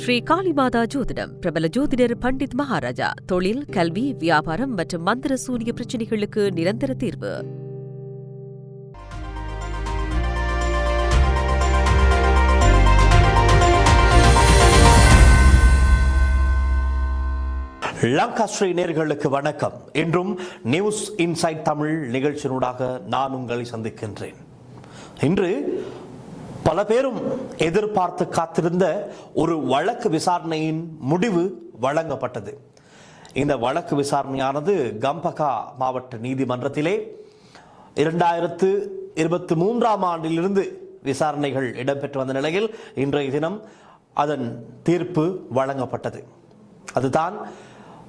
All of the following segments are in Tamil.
ஸ்ரீ காளிமாதா ஜோதிடம் பிரபல ஜோதிடர் பண்டித் மகாராஜா தொழில் கல்வி வியாபாரம் மற்றும் மந்திர சூனிய பிரச்சினைகளுக்கு நிரந்தர தீர்வு. லங்கா ஸ்ரீ நேர்களுக்கு வணக்கம். இன்றும் நியூஸ் இன்சைட் தமிழ் நிகழ்ச்சியினூடாக நான் உங்களை சந்திக்கின்றேன். இன்று பல பேரும் எதிர்பார்த்து காத்திருந்த ஒரு வழக்கு விசாரணையின் முடிவு வழங்கப்பட்டது. இந்த வழக்கு விசாரணையானது கம்பகா மாவட்ட நீதிமன்றத்திலே இரண்டாயிரத்து இருபத்தி மூன்றாம் ஆண்டிலிருந்து விசாரணைகள் இடம்பெற்று வந்த நிலையில் இன்றைய தினம் அதன் தீர்ப்பு வழங்கப்பட்டது. அதுதான்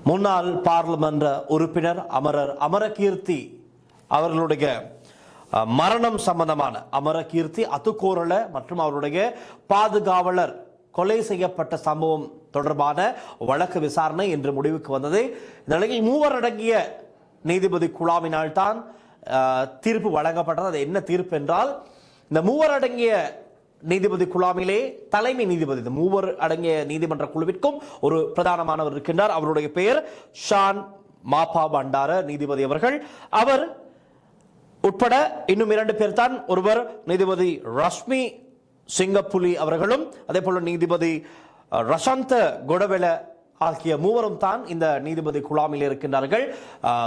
முன்னாள் பாராளுமன்ற உறுப்பினர் அமரர் அமரகீர்த்தி அவர்களுடைய மரணம் சம்பந்தமான அமரகீர்த்தி அத்துக்கோரல மற்றும் அவருடைய பாதுகாவலர் கொலை செய்யப்பட்ட சம்பவம் தொடர்பான வழக்கு விசாரணை என்று முடிவுக்கு வந்தது. இந்த நிலையில் மூவர் அடங்கிய நீதிபதி குழாவினால் தான் தீர்ப்பு வழங்கப்பட்டது. அது என்ன தீர்ப்பு என்றால் இந்த மூவர் அடங்கிய நீதிபதி குழாமிலே தலைமை நீதிபதி இந்த மூவர் அடங்கிய நீதிமன்ற குழுவிற்கும் ஒரு பிரதானமானவர் இருக்கின்றார். அவருடைய பெயர் ஷான் மாபா பண்டார நீதிபதி அவர்கள். அவர் உட்பட இன்னும் இரண்டு பேர் தான் ஒருவர் நீதிபதி ரஷ்மி சிங்கப்புலி அவர்களும் அதே போல நீதிபதி ரசாந்த குடவெல கொடவெல ஆகிய மூவரும் தான் இந்த நீதிபதி குழாமில் இருக்கின்றார்கள்.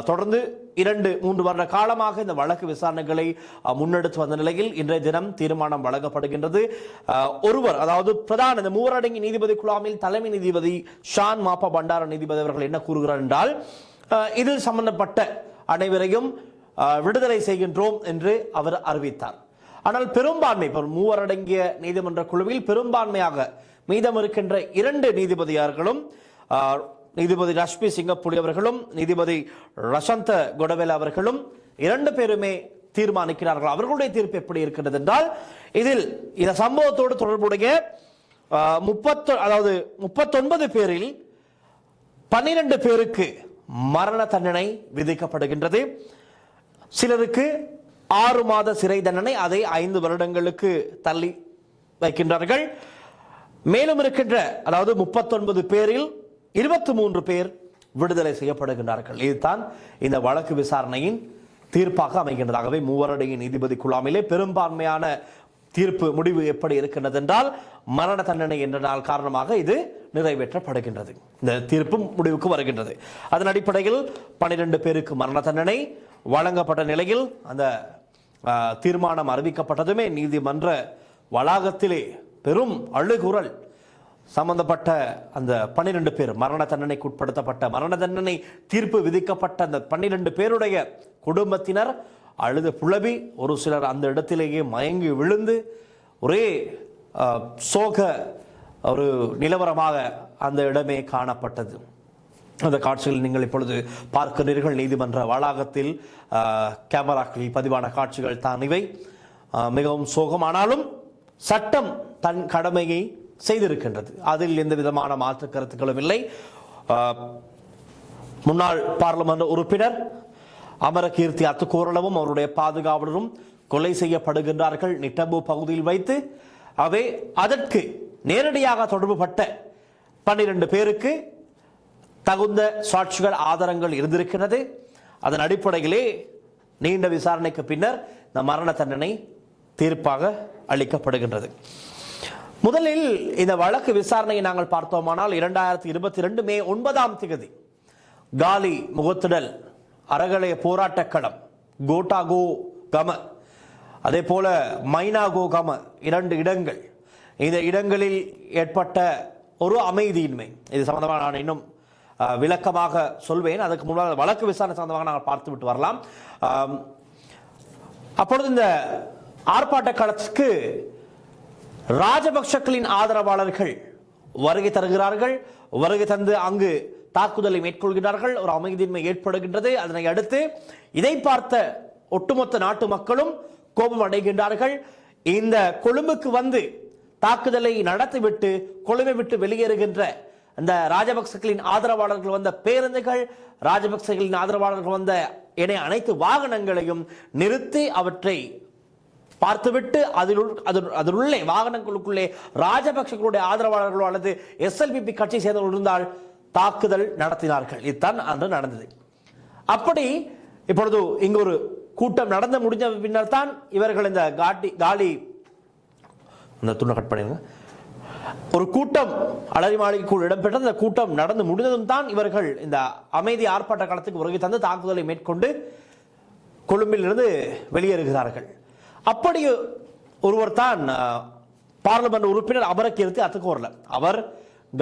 தொடர்ந்து இரண்டு மூன்று வருட காலமாக இந்த வழக்கு விசாரணைகளை முன்னெடுத்து வந்த நிலையில் இன்றைய தினம் தீர்மானம் வழங்கப்படுகின்றது. ஒருவர் அதாவது பிரதான இந்த மூவரடங்கி நீதிபதி குழாமில் தலைமை நீதிபதி ஷான் மாப்பா பண்டார நீதிபதி அவர்கள் என்ன கூறுகிறார் என்றால் இதில் சம்பந்தப்பட்ட அனைவரையும் விடுதலை செய்கின்றோம் என்று அவர் அறிவித்தார். ஆனால் பெரும்பான்மை இப்போ மூவர் அடங்கிய நீதிமன்ற குழுவில் பெரும்பான்மையாக மீதம் இருக்கின்ற இரண்டு நீதிபதியார்களும் நீதிபதி ரஷ்மி சிங்கப்புலி அவர்களும் நீதிபதி ரசந்த கொடவேல் அவர்களும் இரண்டு பேருமே தீர்மானிக்கிறார்கள். அவர்களுடைய தீர்ப்பு எப்படி இருக்கின்றது என்றால் இதில் இந்த சம்பவத்தோடு தொடர்புடைய முப்பத்தொ முப்பத்து அதாவது முப்பத்தொன்பது பேரில் பன்னிரண்டு பேருக்கு மரண தண்டனை விதிக்கப்படுகின்றது. சிலருக்கு ஆறு மாத சிறை தண்டனை அதை ஐந்து வருடங்களுக்கு தள்ளி வைக்கின்றார்கள். மேலும் இருக்கின்ற அதாவது முப்பத்தொன்பது பேரில் இருபத்தி மூன்று பேர் விடுதலை செய்யப்படுகின்றார்கள். இதுதான் இந்த வழக்கு விசாரணையின் தீர்ப்பாக அமைகின்றதாகவே மூவரடைய நீதிபதி குழாமிலே பெரும்பான்மையான தீர்ப்பு முடிவு எப்படி இருக்கின்றது என்றால் மரண தண்டனை என்ற நாள் காரணமாக இது நிறைவேற்றப்படுகின்றது. இந்த தீர்ப்பும் முடிவுக்கு வருகின்றது. அதன் அடிப்படையில் பனிரெண்டு பேருக்கு மரண தண்டனை வழங்கப்பட்ட நிலையில் அந்த தீர்மானம் அறிவிக்கப்பட்டதுமே நீதிமன்ற வளாகத்திலே பெரும் அழுகுரல் சம்பந்தப்பட்ட அந்த பன்னிரண்டு பேர் மரண தண்டனைக்கு உட்படுத்தப்பட்ட மரண தண்டனை தீர்ப்பு விதிக்கப்பட்ட அந்த பன்னிரண்டு பேருடைய குடும்பத்தினர் அழுத புலவி ஒரு சிலர் அந்த இடத்திலேயே மயங்கி விழுந்து ஒரே சோக ஒரு நிலவரமாக அந்த இடமே காணப்பட்டது. அந்த காட்சிகள் நீங்கள் இப்பொழுது பார்க்கிறீர்கள். நீதிமன்ற வளாகத்தில் கேமராக்களில் பதிவான காட்சிகள் தான் இவை. மிகவும் சோகமானாலும் சட்டம் தன் கடமையை செய்திருக்கின்றது. அதில் எந்த விதமான மாற்று கருத்துக்களும் இல்லை. முன்னாள் பாராளுமன்ற உறுப்பினர் அமரகீர்த்தி அத்துக்கோரளவும் அவருடைய பாதுகாவலரும் கொலை செய்யப்படுகின்றார்கள் நிட்டம்பு பகுதியில் வைத்து. அவை அதற்கு நேரடியாக தொடர்புபட்ட பன்னிரண்டு பேருக்கு தகுந்த சாட்சிகள் ஆதாரங்கள் இருந்திருக்கிறது அதன் அடிப்படையிலே நீண்ட விசாரணைக்கு பின்னர் இந்த மரண தண்டனை தீர்ப்பாக அளிக்கப்படுகின்றது. முதலில் இந்த வழக்கு விசாரணையை நாங்கள் பார்த்தோமானால் இரண்டாயிரத்தி இருபத்தி ரெண்டு மே ஒன்பதாம் தேதி காலி முகத்திடல் அறகலைய போராட்டக் களம் கோட்டாகோ கம. அதே போல மைனாகோ கம இரண்டு இடங்கள். இந்த இடங்களில் ஏற்பட்ட ஒரு அமைதியின்மை. இது சம்பந்தமாக நான் இன்னும் விளக்கமாக சொல்வேன். அதுக்கு முன்னால் வழக்கு விசாரணை சம்பந்தமாக நாங்கள் பார்த்து விட்டு வரலாம். அப்பொழுது இந்த ஆர்ப்பாட்ட களத்துக்கு ராஜபக்ஷக்களின் ஆதரவாளர்கள் வருகை தருகிறார்கள். வருகை தந்து அங்கு தாக்குதலை மேற்கொள்கிறார்கள் ஒரு அமைதியின்மை ஏற்படுகின்றது. அதனை அடுத்து இதை பார்த்த ஒட்டுமொத்த நாட்டு மக்களும் கோபம் அடைகின்றார்கள். இந்த கொழும்புக்கு வந்து தாக்குதலை நடத்திவிட்டு கொழும்பை விட்டு வெளியேறுகின்ற அந்த ராஜபக்சகளின் ஆதரவாளர்கள் வந்த பேருந்துகள் ராஜபக்சகளின் ஆதரவாளர்கள் வந்த என அனைத்து வாகனங்களையும் நிறுத்தி அவற்றை பார்த்துவிட்டு அதில் அதனுள்ளே அதில் வாகனங்களுக்குள்ளே ராஜபக்சர்களுடைய ஆதரவாளர்களோ அல்லது எஸ்எல்பிபி கட்சி சேர்ந்தவர்கள் இருந்தால் தாக்குதல் நடத்தினார்கள். இதுதான் அன்று நடந்தது. அப்படி இப்பொழுது இங்கு ஒரு கூட்டம் நடந்து முடிஞ்ச பின்னர் தான் இவர்கள் இந்த காட்டி காலி இந்த துணை கட் பண்ணிருங்க ஒரு கூட்டம் அலரி மாளிகைக்குள் இடம்பெற்ற இந்த கூட்டம் நடந்து முடிந்ததும் தான் இவர்கள் இந்த அமைதி ஆர்ப்பாட்ட காலத்துக்கு வருகை தந்து தாக்குதலை மேற்கொண்டு கொழும்பிலிருந்து வெளியேறுகிறார்கள். அப்படி ஒருவர் தான் பார்லிமெண்ட் உறுப்பினர் அமரக்கீர்த்தி அத்துக்கோரல. அவர்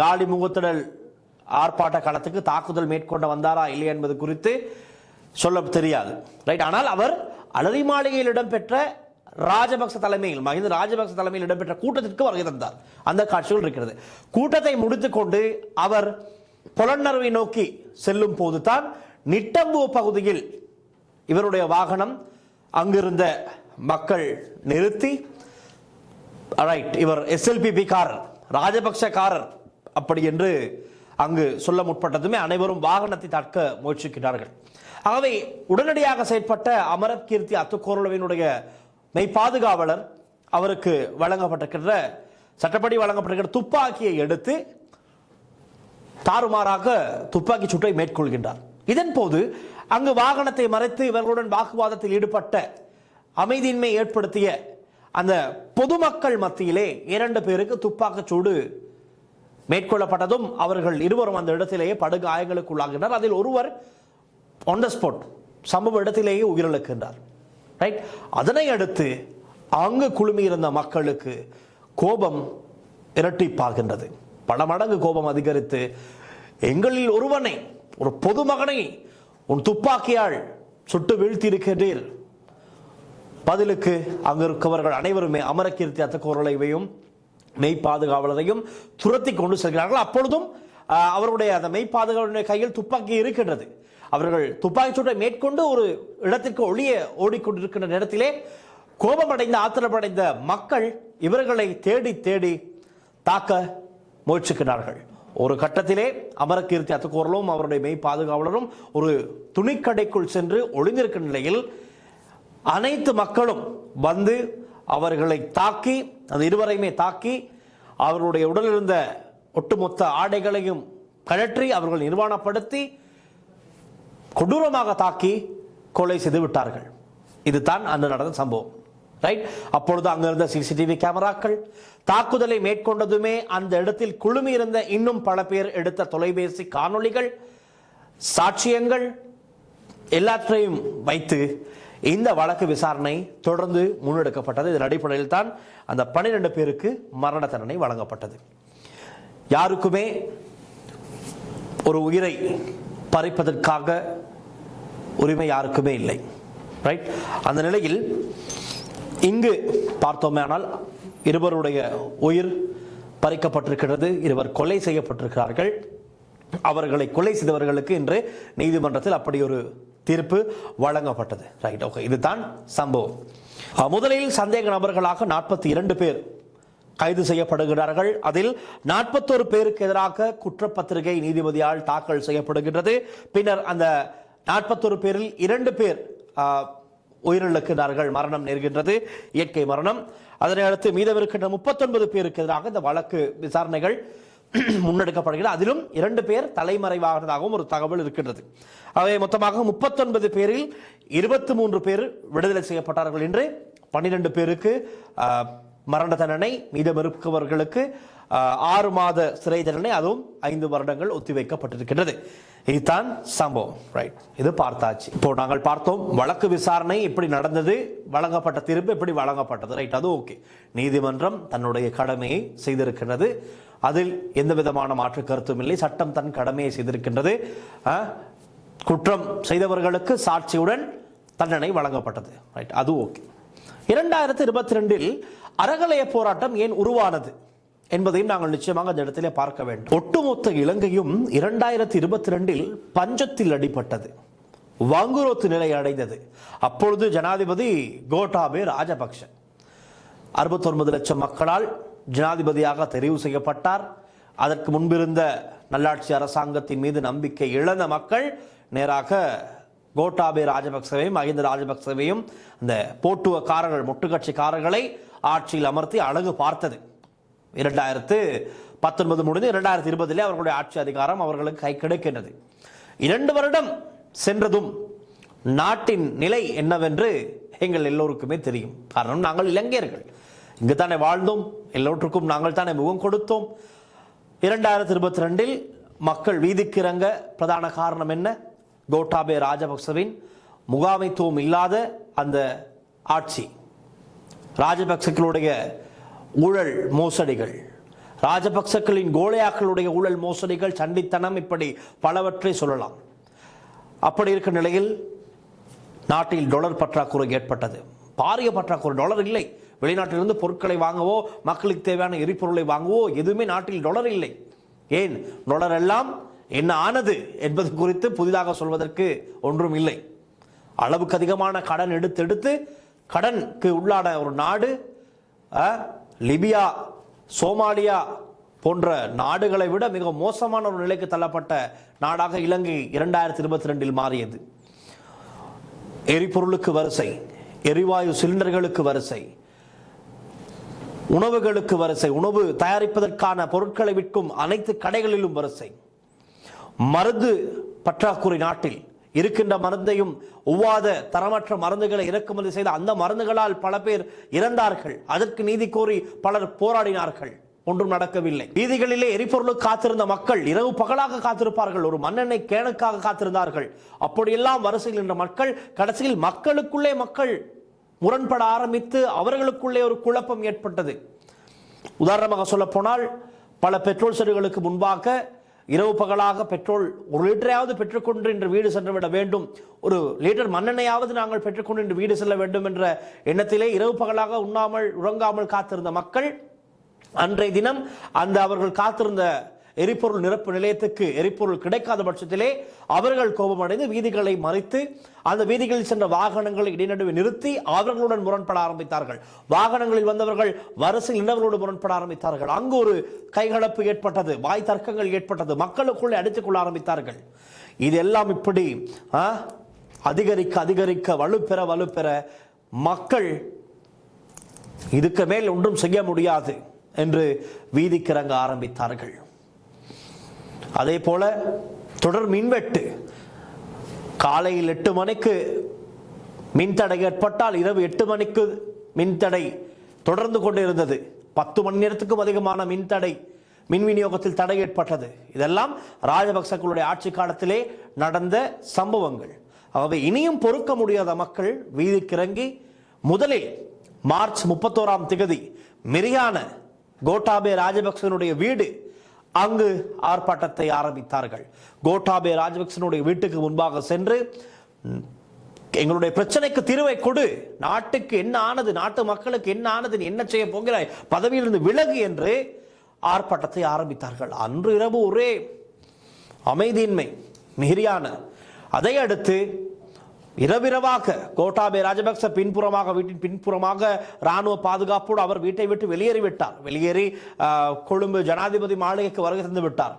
காலி முகத்திடல் ஆர்ப்பாட்ட காலத்துக்கு தாக்குதல் மேற்கொண்டு வந்தாரா இல்லை என்பது குறித்து சொல்ல தெரியாது. ரைட் ஆனால் அவர் அலரி மாளிகையில் இடம்பெற்ற ராஜபக்ச தலைமையில் மகிந்த ராஜபக்ச தலைமையில் இடம்பெற்ற கூட்டத்திற்கு வருகை தந்தார். அந்த காட்சிகள் இருக்கிறது. கூட்டத்தை முடித்துக்கொண்டு அவர் புலன்னறுவை நோக்கி செல்லும் போது தான் நிட்டம்பு பகுதியில் இவருடைய வாகனம் அங்கிருந்த மக்கள் நிறுத்தி ரைட் இவர் எஸ்எல்பிபி காரர் ராஜபக்ஷ காரர் அப்படி என்று அங்கு சொல்ல முற்பட்டதுமே அனைவரும் வாகனத்தை தற்க முயற்சிக்கிறார்கள் ஆகவே உடனடியாக செயற்பட்ட அமரத் கீர்த்தி அத்துக்கோரளவினுடைய மெய் பாதுகாவலர் அவருக்கு வழங்கப்பட்டிருக்கிற சட்டப்படி வழங்கப்பட்டிருக்கிற துப்பாக்கியை எடுத்து தாறுமாறாக துப்பாக்கி சூட்டை மேற்கொள்கின்றார். இதன் போது அங்கு வாகனத்தை மறைத்து இவர்களுடன் வாக்குவாதத்தில் ஈடுபட்ட அமைதியின்மை ஏற்படுத்திய அந்த பொதுமக்கள் மத்தியிலே இரண்டு பேருக்கு துப்பாக்கிச் சூடு மேற்கொள்ளப்பட்டதும் அவர்கள் இருவரும் அந்த இடத்திலேயே படுகாயங்களுக்குள்ளாகின்றனர் அதில் ஒருவர் ஆன் த ஸ்பாட் சம்பவ இடத்திலேயே உயிரிழக்கின்றார். ரைட் அதனை அடுத்து அங்கு குழுமியிருந்த மக்களுக்கு கோபம் இரட்டிப்பாகின்றது. பல மடங்கு கோபம் அதிகரித்து எங்களில் ஒருவனை ஒரு பொதுமகனை உன் துப்பாக்கியால் சுட்டு வீழ்த்தியிருக்கின்றீர் பதிலுக்கு அங்கு இருக்கவர்கள் அனைவருமே அமரகீர்த்தி அத்தக்கோரளைவையும் மெய் பாதுகாவலரையும் துரத்தி கொண்டு செல்கிறார்கள். அப்பொழுதும் அவருடைய அந்த மெய் பாதுகாவலருடைய கையில் துப்பாக்கி இருக்கின்றது. அவர்கள் துப்பாக்கி சூட்டை மேற்கொண்டு ஒரு இடத்திற்கு ஒளிய ஓடிக்கொண்டிருக்கின்ற நேரத்திலே கோபமடைந்த ஆத்திரமடைந்த மக்கள் இவர்களை தேடி தேடி தாக்க முயற்சிக்கிறார்கள். ஒரு கட்டத்திலே அமரகீர்த்தி அத்துக்கோரலும் அவருடைய மெய் பாதுகாவலரும் ஒரு துணிக்கடைக்குள் சென்று ஒளிந்திருக்கிற நிலையில் அனைத்து மக்களும் வந்து அவர்களை தாக்கி அந்த இருவரையுமே தாக்கி அவர்களுடைய உடலில் இருந்த ஒட்டுமொத்த ஆடைகளையும் கழற்றி அவர்கள் நிர்வாணப்படுத்தி கொடூரமாக தாக்கி கொலை செய்து விட்டார்கள். இதுதான் அன்று நடந்த சம்பவம். ரைட் அப்பொழுது அங்கிருந்த சிசிடிவி கேமராக்கள் தாக்குதலை மேற்கொண்டதுமே அந்த இடத்தில் குழுமி இருந்த இன்னும் பல பேர் எடுத்த தொலைபேசி காணொளிகள் சாட்சியங்கள் எல்லாற்றையும் வைத்து இந்த வழக்கு விசாரணை தொடர்ந்து முன்னெடுக்கப்பட்டது. இதன் அடிப்படையில் தான் அந்த பன்னிரண்டு பேருக்கு மரண தண்டனை வழங்கப்பட்டது. யாருக்குமே ஒரு உயிரை பறிப்பதற்காக உரிமை யாருக்குமே இல்லை. ரைட் அந்த நிலையில் இங்கு பார்த்தோமேனால் இருவருடைய உயிர் பறிக்கப்பட்டிருக்கிறது இருவர் கொலை செய்யப்பட்டிருக்கிறார்கள். அவர்களை கொலை செய்தவர்களுக்கு இன்று நீதிமன்றத்தில் அப்படி ஒரு தீர்ப்பு வழங்கப்பட்டது. ரைட் ஓகே இதுதான் சம்பவம். முதலில் சந்தேக நபர்களாக நாற்பத்தி இரண்டு பேர் கைது செய்யப்படுகிறார்கள். அதில் நாற்பத்தோரு பேருக்கு எதிராக குற்றப்பத்திரிகை நீதிபதியால் தாக்கல் செய்யப்படுகின்றது. பின்னர் அந்த நாற்பத்தோரு பேரில் இரண்டு பேர் உயிரிழக்கிறார்கள். மரணம் நேர்கின்றது. இயற்கை மரணம். அதனை அடுத்து மீதமிருக்கின்ற முப்பத்தொன்பது பேருக்கு எதிராக இந்த வழக்கு விசாரணைகள் முன்னெடுக்கப்படுகிறது. அதிலும் இரண்டு பேர் தலைமறைவாகிறதாகவும் ஒரு தகவல் இருக்கின்றது. அவை மொத்தமாக முப்பத்தொன்பது பேரில் இருபத்தி மூன்று பேர் விடுதலை செய்யப்பட்டார்கள் என்று பன்னிரெண்டு பேருக்கு மரண தண்டனை மீதம் இருக்கவர்களுக்கு ஆறு மாத சிறை தண்டனை அதுவும் ஐந்து வருடங்கள் ஒத்திவைக்கப்பட்டிருக்கின்றது. இதுதான் சம்பவம். ரைட் இது பார்த்தாச்சு. இப்போ நாங்கள் பார்த்தோம் வழக்கு விசாரணை எப்படி நடந்தது வழங்கப்பட்ட தீர்ப்பு எப்படி வழங்கப்பட்டது. ரைட் அது ஓகே நீதிமன்றம் தன்னுடைய கடமையை செய்திருக்கின்றது. அதில் எந்த விதமான மாற்று கருத்தும் இல்லை. சட்டம் தன் கடமையை செய்திருக்கின்றது. குற்றம் செய்தவர்களுக்கு சாட்சியுடன் தண்டனை வழங்கப்பட்டது. ரைட் அது ஓகே. இரண்டாயிரத்தி இருபத்தி ரெண்டில் அறகலைய போராட்டம் ஏன் உருவானது என்பதையும் நாங்கள் நிச்சயமாக அந்த இடத்திலே பார்க்க வேண்டும். ஒட்டுமொத்த இலங்கையும் இரண்டாயிரத்தி இருபத்தி ரெண்டில் பஞ்சத்தில் அடிபட்டது. வங்குரோத்து நிலை அடைந்தது. அப்பொழுது ஜனாதிபதி கோட்டாபே ராஜபக்ஷ. அறுபத்தொன்பது லட்சம் மக்களால் ஜனாதிபதியாக தெரிவு செய்யப்பட்டார். அதற்கு முன்பிருந்த நல்லாட்சி அரசாங்கத்தின் மீது நம்பிக்கை இழந்த மக்கள் நேராக கோட்டாபே ராஜபக்சவையும் மஹிந்த ராஜபக்சவையும் அந்த போட்டுவக்காரர்கள் முட்டுக்கட்சிக்காரர்களை ஆட்சியில் அமர்த்தி அழகு பார்த்தது. இரண்டாயிரத்து பத்தொன்பது முடிந்து இரண்டாயிரத்தி இருபதிலே அவர்களுடைய ஆட்சி அதிகாரம் அவர்களுக்கு கை கிடைக்கின்றது. இரண்டு வருடம் சென்றதும் நாட்டின் நிலை என்னவென்று எங்கள் எல்லோருக்குமே தெரியும். காரணம் நாங்கள் இளைஞர்கள் இங்கு தானே வாழ்ந்தோம். எல்லோற்றுக்கும் நாங்கள் தானே முகம் கொடுத்தோம். இரண்டாயிரத்தி இருபத்தி ரெண்டில் மக்கள் வீதிக்கு இறங்க பிரதான காரணம் என்ன? கோட்டாபே ராஜபக்சவின் முகாமைத்துவம் இல்லாத அந்த ஆட்சி. ராஜபக்சக்களுடைய ஊழல் மோசடிகள் ராஜபக்சக்களின் கோலையாக்களுடைய ஊழல் மோசடிகள் சண்டித்தனம் இப்படி பலவற்றை சொல்லலாம். அப்படி இருக்க நிலையில் நாட்டில் டொலர் பற்றாக்குறை ஏற்பட்டது. பாரிய பற்றாக்குறை டொலர் இல்லை. வெளிநாட்டிலிருந்து பொருட்களை வாங்கவோ மக்களுக்கு தேவையான எரிபொருளை வாங்கவோ எதுவுமே நாட்டில் டொலர் இல்லை. ஏன்? டொலர் எல்லாம் என்ன ஆனது என்பது குறித்து புதிதாக சொல்வதற்கு ஒன்றும் இல்லை. அளவுக்கு அதிகமான கடன் எடுத்து எடுத்து கடனுக்கு உள்ளான ஒரு நாடு லிபியா சோமாலியா போன்ற நாடுகளை விட மிக மோசமான ஒரு நிலைக்கு தள்ளப்பட்ட நாடாக இலங்கை இரண்டாயிரத்தி இருபத்தி ரெண்டில் மாறியது. எரிபொருளுக்கு வரிசை எரிவாயு சிலிண்டர்களுக்கு வரிசை உணவுகளுக்கு வரிசை உணவு தயாரிப்பதற்கான பொருட்களை விற்கும் அனைத்து கடைகளிலும் வரிசை. மருந்து பற்றாக்குறை நாட்டில் இருக்கின்ற மருந்தையும் ஒவ்வாத தரமற்ற மருந்துகளை இறக்குமதி செய்த அந்த மருந்துகளால் பல பேர் இறந்தார்கள். அதற்கு நீதி கோரி பலர் போராடினார்கள். ஒன்றும் நடக்கவில்லை. வீதிகளிலே எரிபொருளுக்கு காத்திருந்த மக்கள் இரவு பகலாக காத்திருப்பார்கள். ஒரு மண்ணெண்ணெய் கேனுக்காக காத்திருந்தார்கள். அப்படியெல்லாம் வரிசையில் நின்ற மக்கள் கடைசியில் மக்களுக்குள்ளே மக்கள் முரண்பட ஆரம்பித்து அவர்களுக்குள்ளே ஒரு குழப்பம் ஏற்பட்டது. உதாரணமாக சொல்லப்போனால் பல பெட்ரோல் செடிகளுக்கு முன்பாக இரவு பகலாக பெட்ரோல் ஒரு லிட்டரையாவது பெற்றுக்கொண்டு இன்று வீடு சென்று விட வேண்டும். ஒரு லிட்டர் மண்ணெண்ணையாவது நாங்கள் பெற்றுக்கொண்டு இன்று வீடு செல்ல வேண்டும் என்ற எண்ணத்திலே இரவு பகலாக உண்ணாமல் உறங்காமல் காத்திருந்த மக்கள் அன்றைய தினம் அந்த அவர்கள் காத்திருந்த எரிபொருள் நிரப்பு நிலையத்துக்கு எரிபொருள் கிடைக்காத பட்சத்திலே அவர்கள் கோபமடைந்து வீதிகளை மறைத்து அந்த வீதிகளில் சென்ற வாகனங்களை இடைநடுவே நிறுத்தி அவர்களுடன் முரண்பட ஆரம்பித்தார்கள். வாகனங்களில் வந்தவர்கள் வரிசையில் நின்றவர்களோடு முரண்பட ஆரம்பித்தார்கள். அங்கு ஒரு கைகலப்பு ஏற்பட்டது வாய் தர்க்கங்கள் ஏற்பட்டது. மக்களுக்குள்ளே அடித்துக் கொள்ள ஆரம்பித்தார்கள். இதெல்லாம் இப்படி அதிகரிக்க அதிகரிக்க வலுப்பெற வலுப்பெற மக்கள் இதுக்கு மேல் ஒன்றும் செய்ய முடியாது என்று வீதிக்கிறங்க ஆரம்பித்தார்கள். அதே போல தொடர் மின்வெட்டு. காலையில் எட்டு மணிக்கு மின்தடை ஏற்பட்டால் இரவு எட்டு மணிக்கு மின்தடை தொடர்ந்து கொண்டு இருந்தது பத்து மணி நேரத்துக்கும் அதிகமான மின்தடை மின் விநியோகத்தில் தடை ஏற்பட்டது. இதெல்லாம் ராஜபக்சக்களுடைய ஆட்சி காலத்திலே நடந்த சம்பவங்கள். ஆகவே இனியும் பொறுக்க முடியாத மக்கள் வீதிக்கிறங்கி முதலில் மார்ச் முப்பத்தோராம் திகதி மிரியான கோட்டாபே ராஜபக்சனுடைய வீடு அங்கு ஆர்ப்பாட்டத்தை ஆரம்பித்தார்கள். கோட்டாபே ராஜபக்சனுடைய வீட்டுக்கு முன்பாக சென்று எங்களுடைய பிரச்சனைக்கு தீர்வை கொடு. நாட்டுக்கு என்ன ஆனது நாட்டு மக்களுக்கு என்ன ஆனது நீ என்ன செய்ய போகிறாய்? பதவியிலிருந்து விலகு என்று ஆர்ப்பாட்டத்தை ஆரம்பித்தார்கள். அன்று இரவு ஒரே அமைதியின்மை மிகிரியான அதை அடுத்து இரவிரவாக கோட்டாபே ராஜபக்ச பின்புறமாக வீட்டின் பின்புறமாக ராணுவ பாதுகாப்போடு அவர் வீட்டை விட்டு வெளியேறிவிட்டார். வெளியேறி கொழும்பு ஜனாதிபதி மாளிகைக்கு வருகை தந்து விட்டார்.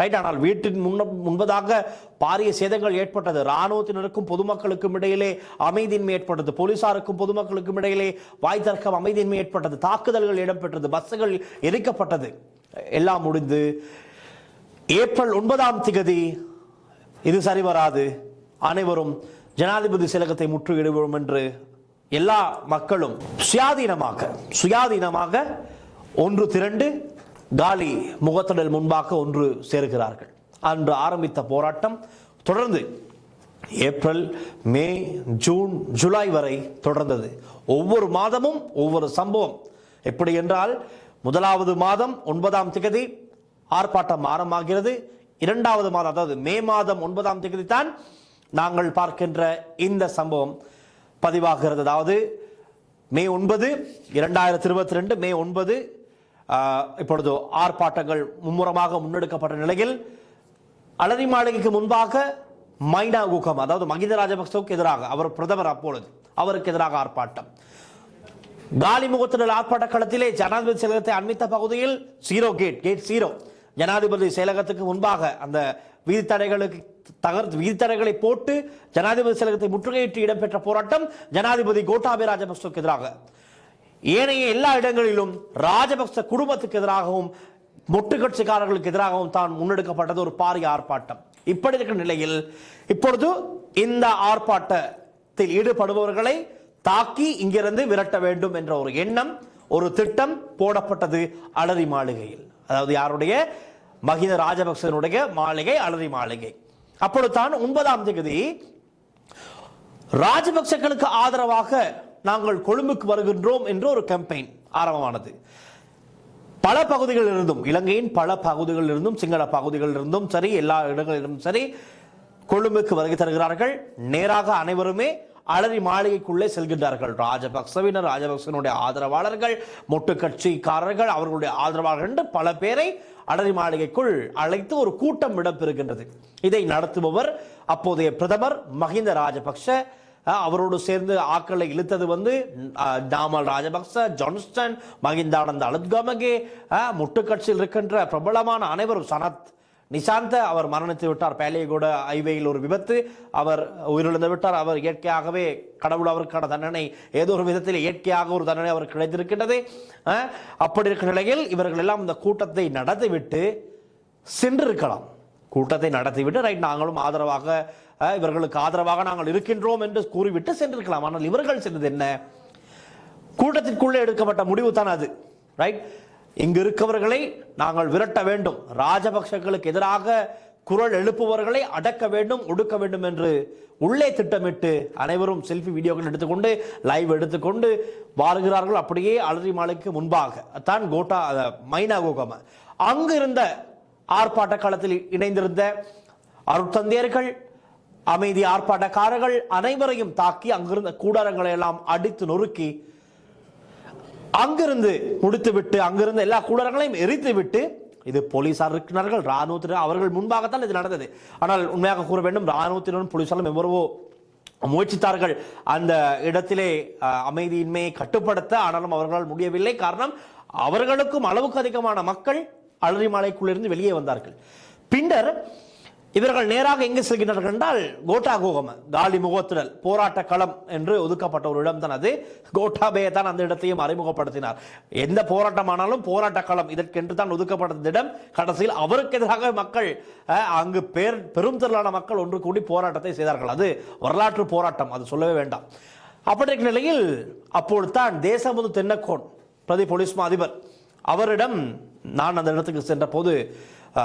ரைட் ஆனால் வீட்டின் முன்ன முன்பதாக பாரிய சேதங்கள் ஏற்பட்டது. ராணுவத்தினருக்கும் பொதுமக்களுக்கும் இடையிலே அமைதியின்மை ஏற்பட்டது. போலீசாருக்கும் பொதுமக்களுக்கும் இடையிலே வாய் தர்க்கம் அமைதியின்மை ஏற்பட்டது. தாக்குதல்கள் இடம்பெற்றது. பஸ்ஸுகள் எரிக்கப்பட்டது. எல்லாம் முடிந்து ஏப்ரல் ஒன்பதாம் திகதி இது சரி வராது அனைவரும் ஜனாதிபதி செயலகத்தை முற்றுகிடுவோம் என்று எல்லா மக்களும் சுயாதீனமாக சுயாதீனமாக ஒன்று திரண்டு காலி முகத்தடல் முன்பாக ஒன்று சேர்கிறார்கள். அன்று ஆரம்பித்த போராட்டம் தொடர்ந்து ஏப்ரல் மே ஜூன் ஜூலை வரை தொடர்ந்தது. ஒவ்வொரு மாதமும் ஒவ்வொரு சம்பவம். எப்படி என்றால் முதலாவது மாதம் ஒன்பதாம் திகதி ஆர்ப்பாட்டம் ஆரம்பமாகிறது. இரண்டாவது மாதம் அதாவது மே மாதம் ஒன்பதாம் திகதி தான் நாங்கள் பார்க்கின்ற இந்த சம்பவம் பதிவாகிறது. அதாவது மே ஒன்பது இரண்டாயிரத்தி இருபத்தி ரெண்டு மே ஒன்பது இப்பொழுது ஆர்ப்பாட்டங்கள் மும்முரமாக முன்னெடுக்கப்பட்ட நிலையில் அலரி மாளிகைக்கு முன்பாக மைனா குகம் அதாவது மகிந்த ராஜபக்சவுக்கு எதிராக அவர் பிரதமர் அப்பொழுது அவருக்கு எதிராக ஆர்ப்பாட்டம். காலி ஆர்ப்பாட்ட களத்திலே ஜனாதிபதி செயலகத்தை அண்மித்த பகுதியில் ஜீரோ கேட் கேட் ஜீரோ ஜனாதிபதி செயலகத்துக்கு முன்பாக அந்த வீதி தடைகளுக்கு தகர்த்து விதித்தடைகளை போட்டு ஜனாதிபதி செயலகத்தை முற்றுகையிட்டு இடம்பெற்ற போராட்டம் ஜனாதிபதி கோட்டாபே ராஜபக்சவுக்கு எதிராக. ஏனைய எல்லா இடங்களிலும் ராஜபக்ச குடும்பத்துக்கு எதிராகவும் மொட்டு கட்சிக்காரர்களுக்கு எதிராகவும் தான் முன்னெடுக்கப்பட்டது ஒரு பாரிய ஆர்ப்பாட்டம். இப்படி இருக்கிற நிலையில் இப்பொழுது இந்த ஆர்ப்பாட்டத்தில் ஈடுபடுபவர்களை தாக்கி இங்கிருந்து விரட்ட வேண்டும் என்ற ஒரு எண்ணம் ஒரு திட்டம் போடப்பட்டது அலரி மாளிகையில். அதாவது யாருடைய? மகிந்த ராஜபக்சனுடைய மாளிகை அலரி மாளிகை. அப்பொழுது தான் ஒன்பதாம் தேதி ராஜபக்சர்களுக்கு ஆதரவாக நாங்கள் கொழும்புக்கு வருகின்றோம் என்ற ஒரு கேம்பெயின் ஆரம்பமானது. பல பகுதிகளில் இருந்தும் இலங்கையின் பல பகுதிகளில் இருந்தும் சிங்கள பகுதிகளில் இருந்தும் சரி எல்லா இடங்களிலும் சரி கொழும்புக்கு வருகை தருகிறார்கள். நேராக அனைவருமே அலரி மாளிகைக்குள்ளே செல்கின்றார்கள். ராஜபக்சவினர் ராஜபக்சனுடைய ஆதரவாளர்கள் மொட்டு கட்சிக்காரர்கள் அவர்களுடைய ஆதரவாளர்கள் என்று பல பேரை அலரி மாளிகைக்குள் அழைத்து ஒரு கூட்டம் இடம்பெறுகின்றது. இதை நடத்துபவர் அப்போதைய பிரதமர் மஹிந்த ராஜபக்ஷ அவரோடு சேர்ந்து ஆக்களை இழுத்தது வந்து தாமல் ராஜபக்ச ஜான்ஸ்டன் மகிந்தானந்த அலுத்கமகே. முட்டுக்கட்சியில் இருக்கின்ற பிரபலமான அனைவரும் சனத் நிஷாந்த அவர் மரணித்து விட்டார். பேலியகோட ஹைவேயில் ஒரு விபத்து. அவர் உயிரிழந்து விட்டார். அவர் இயற்கையாகவே கடவுள் அவருக்கான தண்டனை ஏதோ ஒரு விதத்தில் இயற்கையாக ஒரு தண்டனை அவர் கிடைத்திருக்கின்றது. அப்படி இருக்கிற நிலையில் இவர்கள் எல்லாம் இந்த கூட்டத்தை நடத்திவிட்டு சென்றிருக்கலாம். கூட்டத்தை நடத்திவிட்டு ரைட் நாங்களும் ஆதரவாக இவர்களுக்கு ஆதரவாக நாங்கள் இருக்கின்றோம் என்று கூறிவிட்டு சென்றிருக்கலாம். ஆனால் இவர்கள் சென்றது என்ன? கூட்டத்திற்குள்ளே எடுக்கப்பட்ட முடிவு தான் அது. ரைட் இங்கு இருக்கவர்களை நாங்கள் விரட்ட வேண்டும். ராஜபக்சர்களுக்கு எதிராக குரல் எழுப்புபவர்களை அடக்க வேண்டும் ஒடுக்க வேண்டும் என்று உள்ளே திட்டமிட்டு அனைவரும் செல்ஃபி வீடியோக்கள் எடுத்துக்கொண்டு லைவ் எடுத்துக்கொண்டு வாழ்கிறார்கள் அப்படியே அலரி மாலைக்கு முன்பாக. தான் கோட்டா மைனா கோகம. அங்கு இருந்த ஆர்ப்பாட்ட களத்தில் இணைந்திருந்த அருட்தந்தையர்கள் அமைதி ஆர்ப்பாட்டக்காரர்கள் அனைவரையும் தாக்கி அங்கிருந்த கூடாரங்களை எல்லாம் அடித்து நொறுக்கி அங்கிருந்து முடித்துவிட்டு அங்கிருந்த எல்லா கூடாரங்களையும் எரித்து விட்டு இது போலீசார் இருக்கிறார்கள். ராணுவத்தினர் அவர்கள் முன்பாகத்தான் இது நடந்தது. ஆனால் உண்மையாக கூற வேண்டும் ராணுவத்தினரும் போலீசாரும் எவ்வளவோ முயற்சித்தார்கள். அந்த இடத்திலே அமைதியின்மையை கட்டுப்படுத்த ஆனாலும் அவர்களால் முடியவில்லை. காரணம் அவர்களுக்கும் அளவுக்கு அதிகமான மக்கள் அலரிமலைக்குள்ளிருந்து வெளியே வந்தார்கள். பின்னர் இவர்கள் நேராக எங்கு செல்கின்றார்கள் என்றால் கோட்டா கோகம காலி முகத்திடல் போராட்ட களம் என்று ஒதுக்கப்பட்ட ஒரு இடம் தான் அது கோட்டாபேயை தான் அந்த இடத்தையும் அறிமுகப்படுத்தினார். எந்த போராட்டமானாலும் போராட்ட களம் இதற்கென்று தான் ஒதுக்கப்பட்ட இடம் கடைசியில் அவருக்கு எதிராக மக்கள் அங்கு பேர் பெரும் திரளான மக்கள் ஒன்று கூடி போராட்டத்தை செய்தார்கள். அது வரலாற்று போராட்டம் அது சொல்லவே வேண்டாம். அப்படி இருக்கிற நிலையில் அப்பொழுது தான் தேசமுது தென்னக்கோன் பிரதி போலீஸ் அதிபர். அவரிடம் நான் அந்த இடத்துக்கு சென்ற போது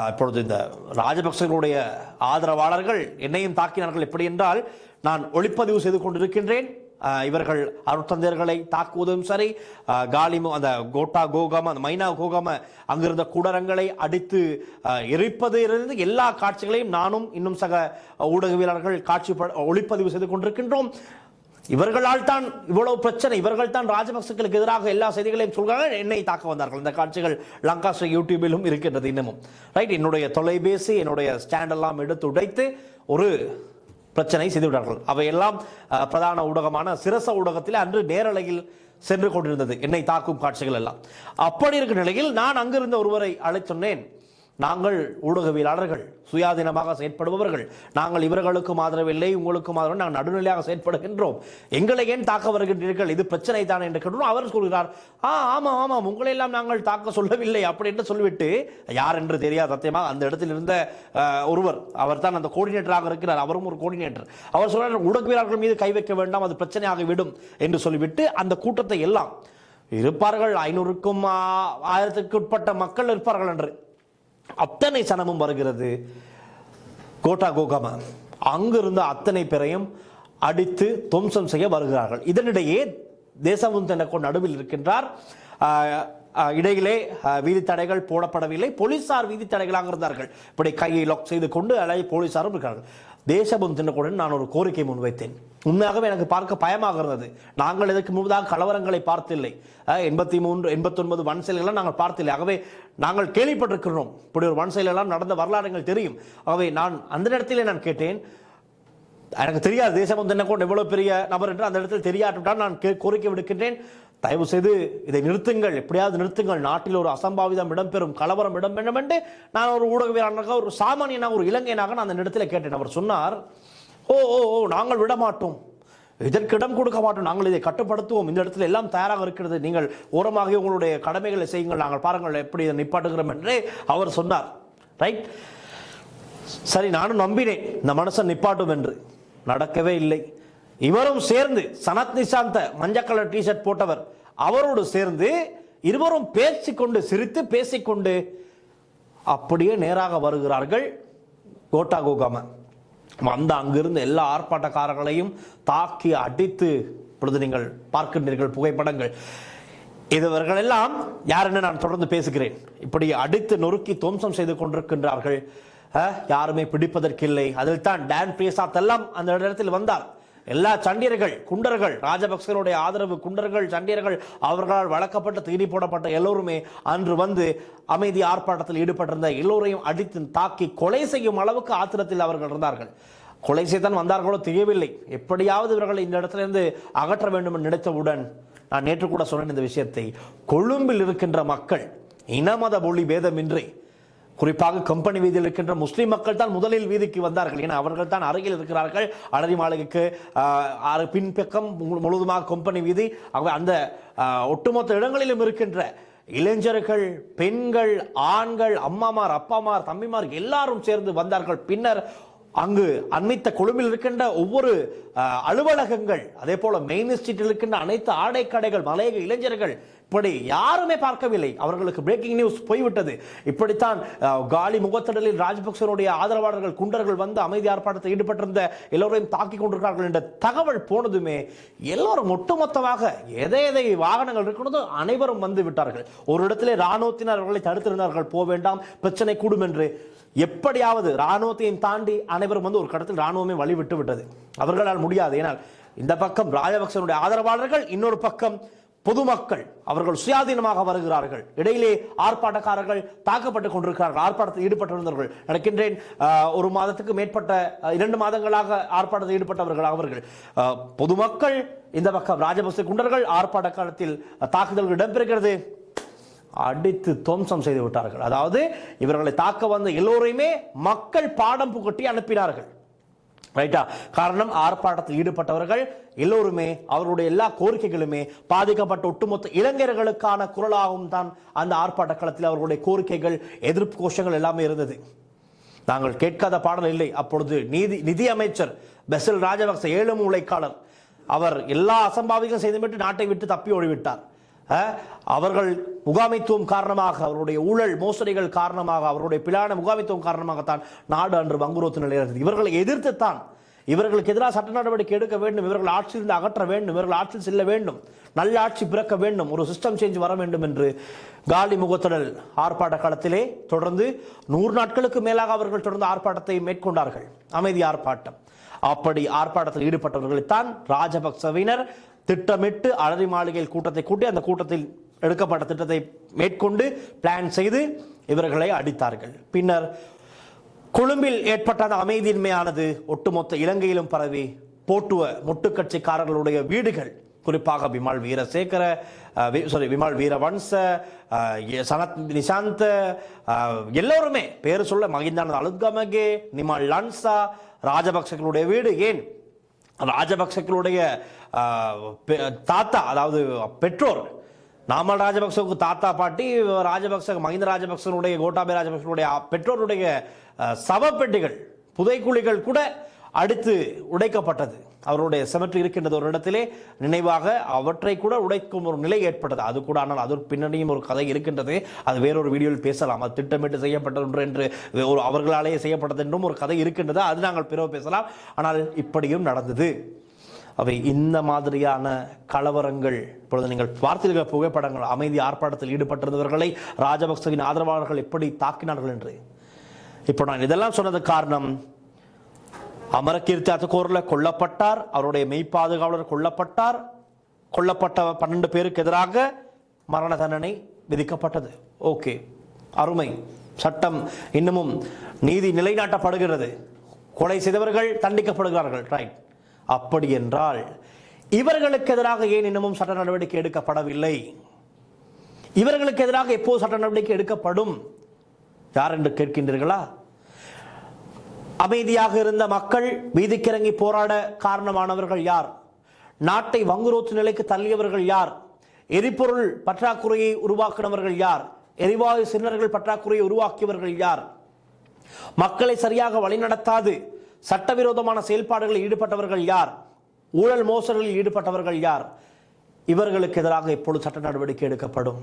இப்பொழுது இந்த ராஜபக்சர்களுடைய ஆதரவாளர்கள் என்னையும் தாக்கினார்கள் எப்படி என்றால் நான் ஒளிப்பதிவு செய்து கொண்டிருக்கின்றேன். இவர்கள் அருட்தந்தையர்களை தாக்குவதும் சரி காலிமு அந்த கோட்டா கோகாம அந்த மைனா கோகாம அங்கிருந்த கூடரங்களை அடித்து அஹ், எரிப்பதிலிருந்து எல்லா காட்சிகளையும் நானும் இன்னும் சக ஊடகவியலாளர்கள் காட்சி ஒளிப்பதிவு செய்து கொண்டிருக்கின்றோம். இவர்களால் தான் இவ்வளவு பிரச்சனை இவர்கள் தான் ராஜபக்சர்களுக்கு எதிராக எல்லா செய்திகளையும் சொல்கிறார்கள். என்னை தாக்க வந்தார்கள். இந்த காட்சிகள் லங்காஸ்டர் யூடியூபிலும் இருக்கின்றது இன்னமும். ரைட் என்னுடைய தொலைபேசி என்னுடைய ஸ்டாண்டெல்லாம் எடுத்து உடைத்து ஒரு பிரச்சனை செய்துவிட்டார்கள் அவையெல்லாம் பிரதான ஊடகமான சிரச ஊடகத்தில் அன்று நேரலையில் சென்று கொண்டிருந்தது. என்னை தாக்கும் காட்சிகள் எல்லாம். அப்படி இருக்கிற நிலையில் நான் அங்கிருந்த ஒருவரை அழைச்சொன்னேன் நாங்கள் ஊடகவியலாளர்கள் சுயாதீனமாக செயற்படுபவர்கள். நாங்கள் இவர்களுக்கும் ஆதரவில்லை உங்களுக்கும் ஆதரவு நாங்கள் நடுநிலையாக செயற்படுகின்றோம். எங்களை ஏன் தாக்க வருகின்றீர்கள்? இது பிரச்சனை தான் என்று கேட்டோம் அவர் சொல்கிறார் ஆ ஆமாம் ஆமாம் உங்களையெல்லாம் நாங்கள் தாக்க சொல்லவில்லை அப்படி என்று சொல்லிவிட்டு யார் என்று தெரியாது. சத்தியமாக அந்த இடத்தில் இருந்த ஒருவர் அவர் தான் அந்த கோஆர்டினேட்டராக இருக்கிறார். அவரும் ஒரு கோஆர்டினேட்டர் அவர் சொல்கிறார் ஊடகவியலாளர்கள் மீது கை வைக்க வேண்டாம் அது பிரச்சனையாகிவிடும் என்று சொல்லிவிட்டு அந்த கூட்டத்தை எல்லாம் இருப்பார்கள் ஐநூறுக்கும் ஆயிரத்துக்கு உட்பட்ட மக்கள் இருப்பார்கள் என்று அத்தனை சனமும் வருகிறது. கோட்டா கோகம. அங்கிருந்த அத்தனை பேரையும் அடித்து துவம்சம் செய்ய வருகிறார்கள். இதனிடையே தேசமும் நடுவில் இருக்கின்றார். இடையிலே வீதி தடைகள் போடப்படவில்லை. போலீசார் வீதி தடைகளாக இருந்தார்கள். இப்படி கையை லாக் செய்து கொண்டு அலைய போலீசாரும் இருக்கிறார்கள் தேசபம் தினக்குடன் நான் ஒரு கோரிக்கை முன்வைத்தேன். உண்மையாகவே எனக்கு பார்க்க பயமாக இருந்தது. நாங்கள் இதற்கு முன்பதாக கலவரங்களை பார்த்தில்லை. எண்பத்தி மூன்று எண்பத்தொன்பது வன் செயல்கள்லாம் நாங்கள் பார்த்தில்லை. ஆகவே நாங்கள் கேள்விப்பட்டிருக்கிறோம். இப்படி ஒரு வன் செயலெல்லாம் நடந்த வரலாறு எங்களுக்கு தெரியும். ஆகவே நான் அந்த இடத்திலே நான் கேட்டேன். எனக்கு தெரியாது தேசபந்து என்ன எவ்வளவு பெரிய நபர் என்று அந்த இடத்தில் தெரியாட்டுவிட்டால் நான் கே- கோரிக்கை விடுக்கின்றேன். தயவு செய்து இதை நிறுத்துங்கள். எப்படியாவது நிறுத்துங்கள். நாட்டில் ஒரு அசம்பாவிதம் இடம்பெறும் கலவரம் இடம்பெறும் என்று நான் ஒரு ஊடகவியலாளராக ஒரு சாமானியனாக ஒரு இலங்கையனாக நான் அந்த இடத்துல கேட்டேன். அவர் சொன்னார் ஓ ஓ ஓ நாங்கள் விட மாட்டோம் இதற்கு இடம் கொடுக்க மாட்டோம். நாங்கள் இதை கட்டுப்படுத்துவோம். இந்த இடத்துல எல்லாம் தயாராக இருக்கிறது. நீங்கள் ஓரமாக உங்களுடைய கடமைகளை செய்யுங்கள். நாங்கள் பாருங்கள் எப்படி இதை நிப்பாட்டுகிறோம் என்று அவர் சொன்னார். ரைட் சரி நானும் நம்பினேன். இந்த மனுஷன் நிப்பாட்டும் என்று. நடக்கவே இல்லை. இவரும் சேர்ந்து சனத் நிசாந்த மஞ்சள் கலர் டிஷர்ட் போட்டவர் அவரோடு சேர்ந்து இருவரும் பேசிக்கொண்டு சிரித்து பேசிக்கொண்டு அப்படியே நேராக வருகிறார்கள் கோட்டா கோகாம. வந்த அங்கிருந்து எல்லா ஆர்ப்பாட்டக்காரர்களையும் தாக்கி அடித்து இப்பொழுது நீங்கள் பார்க்கின்றீர்கள் புகைப்படங்கள். இதுவர்கள் எல்லாம் யார் என்று நான் தொடர்ந்து பேசுகிறேன். இப்படி அடித்து நொறுக்கி துவம்சம் செய்து கொண்டிருக்கின்றார்கள். யாருமே பிடிப்பதற்கில்லை. அதில் தான் டான் பிரியசாத் எல்லாம் அந்த இடத்தில் வந்தார். எல்லா சண்டியர்கள் குண்டர்கள் ராஜபக்சனுடைய ஆதரவு குண்டர்கள் சண்டியர்கள் அவர்களால் வளர்க்கப்பட்ட தீனி போடப்பட்ட எல்லோருமே அன்று வந்து அமைதி ஆர்ப்பாட்டத்தில் ஈடுபட்டிருந்த எல்லோரையும் அடித்து தாக்கி கொலை செய்யும் அளவுக்கு ஆத்திரத்தில் அவர்கள் இருந்தார்கள். கொலை செய்தான் வந்தார்களோ தெரியவில்லை. எப்படியாவது இவர்களை இந்த இடத்திலிருந்து அகற்ற வேண்டும் என்று நினைத்தவுடன் நான் நேற்று கூட சொன்னேன் இந்த விஷயத்தை. கொழும்பில் இருக்கின்ற மக்கள் இனமத மொழி பேதமின்றி குறிப்பாக கம்பெனி வீதியில் இருக்கின்ற முஸ்லீம் மக்கள் தான் முதலில் வீதிக்கு வந்தார்கள். ஏன்னா அவர்கள் தான் அருகில் இருக்கிறார்கள். அலரி மாளிகைக்கு ஆறு பின்பக்கம் மு- முழுவதுமாக கம்பெனி வீதி. அந்த ஒட்டுமொத்த இடங்களிலும் இருக்கின்ற இளைஞர்கள் பெண்கள் ஆண்கள் அம்மாமார் அப்பாமார் தம்பிமார் எல்லாரும் சேர்ந்து வந்தார்கள். பின்னர் அங்கு அன்னைத்த கொழும்பில் இருக்கின்ற ஒவ்வொரு அலுவலகங்கள் அதே போல மெயின் ஸ்ட்ரீட்டில் இருக்கின்ற அனைத்து ஆடை கடைகள் மலையக இளைஞர்கள் இப்படி யாருமே பார்க்கவில்லை. அவர்களுக்கு பிரேக்கிங் நியூஸ் போய்விட்டது. இப்படித்தான் காலி முகத்திடலில் ராஜபக்சனுடைய ஆதரவாளர்கள் குண்டர்கள் வந்து அமைதி ஆர்ப்பாட்டத்தில் ஈடுபட்டிருந்த எல்லோரையும் தாக்கி கொண்டிருக்கிறார்கள் என்ற தகவல் போனதுமே எல்லோரும் ஒட்டுமொத்தமாக எதை எதை வாகனங்கள் இருக்கிறதோ அனைவரும் வந்து விட்டார்கள். ஒரு இடத்திலே ராணுவத்தினர் அவர்களை தடுத்திருந்தார்கள். போக வேண்டாம் பிரச்சனை கூடும் என்று. எப்படியாவது ராணுவத்தையும் தாண்டி அனைவரும் வந்து ஒரு கடத்தில் இராணுவமே வழி விட்டு விட்டது. அவர்களால் முடியாது. ஏனால் இந்த பக்கம் ராஜபக்சனுடைய ஆதரவாளர்கள் இன்னொரு பக்கம் பொதுமக்கள் அவர்கள் சுயாதீனமாக வருகிறார்கள். இடையிலே ஆர்ப்பாட்டக்காரர்கள் தாக்கப்பட்டுக் கொண்டிருக்கிறார்கள். ஆர்ப்பாட்டத்தில் ஈடுபட்டிருந்தவர்கள் நடக்கின்றேன் ஒரு மாதத்துக்கு மேற்பட்ட இரண்டு மாதங்களாக ஆர்ப்பாட்டத்தில் ஈடுபட்டவர்கள் அவர்கள். பொதுமக்கள் இந்த பக்கம் ராஜபக்ச குண்டர்கள் ஆர்ப்பாட்ட காலத்தில் தாக்குதல்கள் இடம்பெறுகிறது. அடித்து துவம்சம் செய்து விட்டார்கள். அதாவது இவர்களை தாக்க வந்த எல்லோரையுமே மக்கள் பாடம் புகட்டி அனுப்பினார்கள். ரைட்டா காரணம் ஆர்ப்பாட்டத்தில் ஈடுபட்டவர்கள் எல்லோருமே அவர்களுடைய எல்லா கோரிக்கைகளுமே பாதிக்கப்பட்ட ஒட்டுமொத்த இளைஞர்களுக்கான குரலாகவும் தான் அந்த ஆர்ப்பாட்ட களத்தில் அவர்களுடைய கோரிக்கைகள் எதிர்ப்பு கோஷங்கள் எல்லாமே இருந்தது. நாங்கள் கேட்காத பாடல் இல்லை. அப்பொழுது நீதி நிதி அமைச்சர் பெசல் ராஜபக்ச ஏழு உழைக்காளர் அவர் எல்லா அசம்பாவிகளும் செய்துவிட்டு நாட்டை விட்டு தப்பி ஓடிவிட்டார். அவர்கள் முகாமைத்துவம் காரணமாக அவருடைய ஊழல் மோசடிகள் காரணமாக அவருடைய பிளான முகாமைத்துவம் காரணமாகத்தான் நாடு அன்று வங்குரோத்து நிலையிறது இவர்களை இவர்களை எதிர்த்துத்தான். இவர்களுக்கு எதிராக சட்ட நடவடிக்கை எடுக்க வேண்டும். இவர்கள் ஆட்சியிலிருந்து அகற்ற வேண்டும். இவர்கள் ஆட்சியில் செல்ல வேண்டும். நல்ல ஆட்சி பிறக்க வேண்டும். ஒரு சிஸ்டம் சேஞ்ச் வர வேண்டும் என்று காலி முகத்திடல் ஆர்ப்பாட்ட காலத்திலே தொடர்ந்து நூறு நாட்களுக்கு மேலாக அவர்கள் தொடர்ந்து ஆர்ப்பாட்டத்தை மேற்கொண்டார்கள். அமைதி ஆர்ப்பாட்டம். அப்படி ஆர்ப்பாட்டத்தில் ஈடுபட்டவர்களைத்தான் ராஜபக்சவினர் திட்டமிட்டு அலரி மாளிகையில் கூட்டத்தை கூட்டி அந்த கூட்டத்தில் எடுக்கப்பட்ட திட்டத்தை மேற்கொண்டு பிளான் செய்து இவர்களை அடித்தார்கள். பின்னர் கொழும்பில் ஏற்பட்ட அந்த அமைதியின்மையானது ஒட்டுமொத்த இலங்கையிலும் பரவி போட்டுவ முட்டுக்கட்சிக்காரர்களுடைய வீடுகள் குறிப்பாக விமால் வீரசேகர சாரி விமால் வீரவன்ச சனத் நிசாந்த எல்லோருமே பேர் சொல்ல மகிந்தானந்த அலுத்கமகே நிமால் லன்சா ராஜபக்சர்களுடைய வீடு ஏன் ராஜபக்சக்களுடைய பெ- தாத்தா அதாவது பெற்றோர். நாமல் ராஜபக்சவுக்கு தாத்தா பாட்டி ராஜபக்ச மஹிந்த ராஜபக்சனுடைய கோட்டாபய ராஜபக்சனுடைய பெற்றோருடைய சவப்பெட்டிகள் புதைக்குழிகள் கூட அடித்து உடைக்கப்பட்டது. அவருடைய செமற்றி இருக்கின்றது ஒரு இடத்திலே நினைவாக அவற்றை கூட உடைக்கும் ஒரு நிலை ஏற்பட்டது. அது கூட ஆனால் அது ஒரு பின்னணியும் ஒரு கதை இருக்கின்றது. அது வேறொரு வீடியோவில் பேசலாம். அது திட்டமிட்டு செய்யப்பட்டது ஒன்று என்று ஒரு அவர்களாலேயே செய்யப்பட்டது என்றும் ஒரு கதை இருக்கின்றது. அது நாங்கள் பிறகு பேசலாம். ஆனால் இப்படியும் நடந்தது. அவை இந்த மாதிரியான கலவரங்கள் இப்பொழுது நீங்கள் பார்த்தீர்கள் புகைப்படங்கள் அமைதி ஆர்ப்பாட்டத்தில் ஈடுபட்டிருந்தவர்களை ராஜபக்சவின் ஆதரவாளர்கள் எப்படி தாக்கினார்கள் என்று? இப்போ நான் இதெல்லாம் சொன்னது காரணம் அமரகீர்த்தி அத்துக்கோரில் கொல்லப்பட்டார். அவருடைய மெய்ப்பாதுகாவலர் கொல்லப்பட்டார். கொல்லப்பட்ட பன்னெண்டு பேருக்கு எதிராக மரண தண்டனை விதிக்கப்பட்டது. ஓகே. அருமை. சட்டம் இன்னமும் நீதி நிலைநாட்டப்படுகிறது. கொலை செய்தவர்கள் தண்டிக்கப்படுகிறார்கள். ரைட் அப்படி என்றால் இவர்களுக்கு எதிராக ஏன் இன்னமும் சட்ட நடவடிக்கை எடுக்கப்படவில்லை? இவர்களுக்கு எதிராக எப்போது சட்ட நடவடிக்கை எடுக்கப்படும்? யார் என்று கேட்கின்றீர்களா? அமைதியாக இருந்த மக்கள் வீதிக்கிறங்கி போராட காரணமானவர்கள் யார்? நாட்டை வங்குரோத்து நிலைக்கு தள்ளியவர்கள் யார்? எரிபொருள் பற்றாக்குறையை உருவாக்கினவர்கள் யார்? எரிவாயு சின்னர்கள் பற்றாக்குறையை உருவாக்கியவர்கள் யார்? மக்களை சரியாக வழிநடத்தாது சட்டவிரோதமான செயல்பாடுகளில் ஈடுபட்டவர்கள் யார்? ஊழல் மோசடிகளில் ஈடுபட்டவர்கள் யார்? இவர்களுக்கு எதிராக இப்பொழுது சட்ட நடவடிக்கை எடுக்கப்படும்?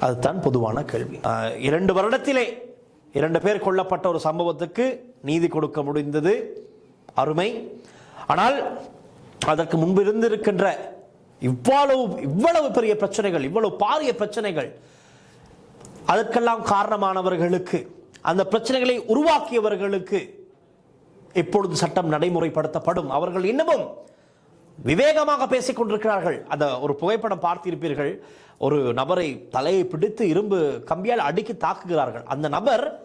அதுதான் பொதுவான கேள்வி. இரண்டு வருடத்திலே இரண்டு பேர் கொல்லப்பட்ட ஒரு சம்பவத்துக்கு நீதி கொடுக்க முடிந்தது. அருமை. ஆனால் அதற்கு முன்பு இருந்திருக்கின்ற இவ்வளவு இவ்வளவு பெரிய பிரச்சனைகள் இவ்வளவு பாரிய பிரச்சனைகள் அதற்கெல்லாம் காரணமானவர்களுக்கு அந்த பிரச்சனைகளை உருவாக்கியவர்களுக்கு இப்பொழுது சட்டம் நடைமுறைப்படுத்தப்படும். அவர்கள் இன்னமும் விவேகமாக பேசிக் கொண்டிருக்கிறார்கள். அந்த ஒரு புகைப்படம் பார்த்திருப்பீர்கள். ஒரு நபரை தலையை பிடித்து இரும்பு கம்பியால் அடுக்கி தாக்குகிறார்கள். அந்த நபர்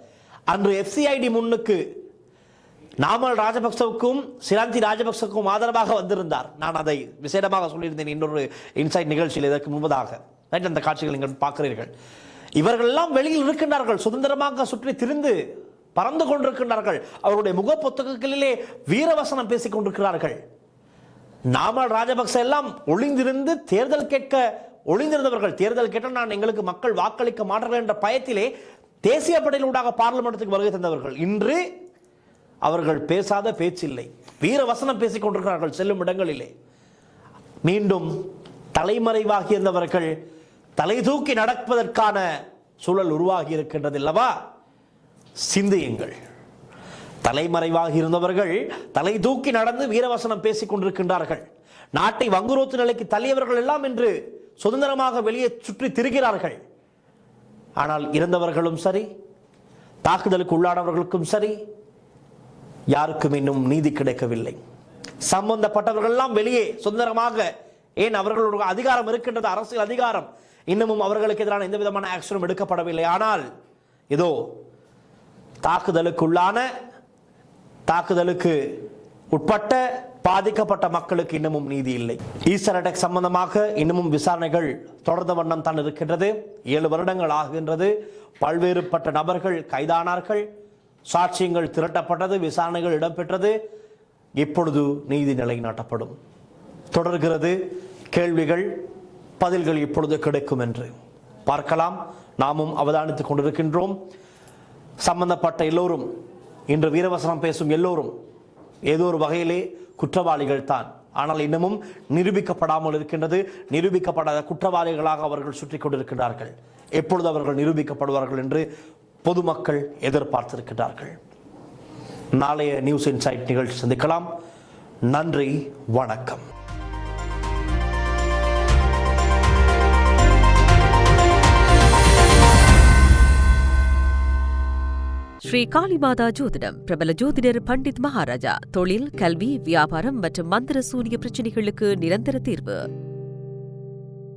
அன்று எஃப்சிஐடி முன்னுக்கு நாமல் ராஜபக்சவுக்கும் சிராந்தி ராஜபக்சவுக்கும் ஆதரவாக வந்திருந்தார். நான் அதை விசேடமாக சொல்லியிருந்தேன். இன்னொரு இன்சைட் நிகழ்ச்சியில் இதற்கு முன்பதாக. அந்த காட்சிகள் நீங்கள் பார்க்கிறீர்கள். இவர்கள் எல்லாம் வெளியில் இருக்கின்றார்கள். சுதந்திரமாக சுற்றி திரிந்து பறந்து கொண்டிருக்கின்றார்கள். அவருடைய முக புத்தகங்களிலே வீரவசனம் பேசிக் கொண்டிருக்கிறார்கள். நாமல் ராஜபக்ச எல்லாம் ஒளிந்திருந்து தேர்தல் கேட்க ஒளிந்திருந்தவர்கள். தேர்தல் கேட்டால் நான் எங்களுக்கு மக்கள் வாக்களிக்க மாட்டார்கள் என்ற பயத்திலே தேசிய படையிலூடாக பார்லிமெண்டத்துக்கு வருகை தந்தவர்கள். இன்று அவர்கள் பேசாத பேச்சில்லை. வீரவசனம் பேசிக் கொண்டிருக்கிறார்கள் செல்லும் இடங்களிலே. மீண்டும் தலைமறைவாகி இருந்தவர்கள் தலை தூக்கி நடப்பதற்கான சூழல் உருவாகி இருக்கின்றது அல்லவா சிந்தியுங்கள். தலைமறைவாக இருந்தவர்கள் தலை தூக்கி நடந்து வீரவசனம் பேசிக் கொண்டிருக்கின்றார்கள். நாட்டை வங்குரோத்து நிலைக்கு தள்ளியவர்கள் எல்லாம் இன்று சுதந்திரமாக வெளியே சுற்றி திரிகிறார்கள். ஆனால் இறந்தவர்களும் சரி தாக்குதலுக்கு உள்ளானவர்களுக்கும் சரி யாருக்கும் இன்னும் நீதி கிடைக்கவில்லை. சம்பந்தப்பட்டவர்கள்லாம் வெளியே சுதந்திரமாக ஏன் அவர்களுடைய அதிகாரம் இருக்கின்றது அரசியல் அதிகாரம் இன்னமும் அவர்களுக்கு எதிரான எந்த விதமான ஆக்ஷனும் எடுக்கப்படவில்லை. ஆனால் இதோ தாக்குதலுக்குள்ளான தாக்குதலுக்கு உட்பட்ட பாதிக்கப்பட்ட மக்களுக்கு இன்னமும் நீதி இல்லை. ஈஸ்டர் அட்டாக் சம்பந்தமாக இன்னமும் விசாரணைகள் தொடர்ந்த வண்ணம் தான் இருக்கின்றது. ஏழு வருடங்கள் ஆகின்றது. பல்வேறுபட்ட நபர்கள் கைதானார்கள். சாட்சியங்கள் திரட்டப்பட்டது. விசாரணைகள் இடம்பெற்றது. இப்பொழுது நீதி நிலைநாட்டப்படும். தொடர்கிறது கேள்விகள். பதில்கள் இப்பொழுது கிடைக்கும் என்று. பார்க்கலாம். நாமும் அவதானித்துக் கொண்டிருக்கின்றோம். சம்பந்தப்பட்ட எல்லோரும் இன்று வீரவசனம் பேசும் எல்லோரும் ஏதோ ஒரு வகையிலே குற்றவாளிகள் தான். ஆனால் இன்னமும் நிரூபிக்கப்படாமல் இருக்கின்றது. நிரூபிக்கப்படாத குற்றவாளிகளாக அவர்கள் சுற்றி கொண்டிருக்கிறார்கள் எப்பொழுது அவர்கள் நிரூபிக்கப்படுவார்கள் என்று பொதுமக்கள் எதிர்பார்த்திருக்கிறார்கள் நாளைய நியூஸ் இன்சைட் நிகழ்ச்சி சந்திக்கலாம். நன்றி வணக்கம். ஸ்ரீ காளிமாதா ஜோதிடம் பிரபல ஜோதிடர் பண்டித் மகாராஜா தொழில் கல்வி வியாபாரம் மற்றும் மந்திர சூனிய பிரச்சினைகளுக்கு நிரந்தர தீர்வு.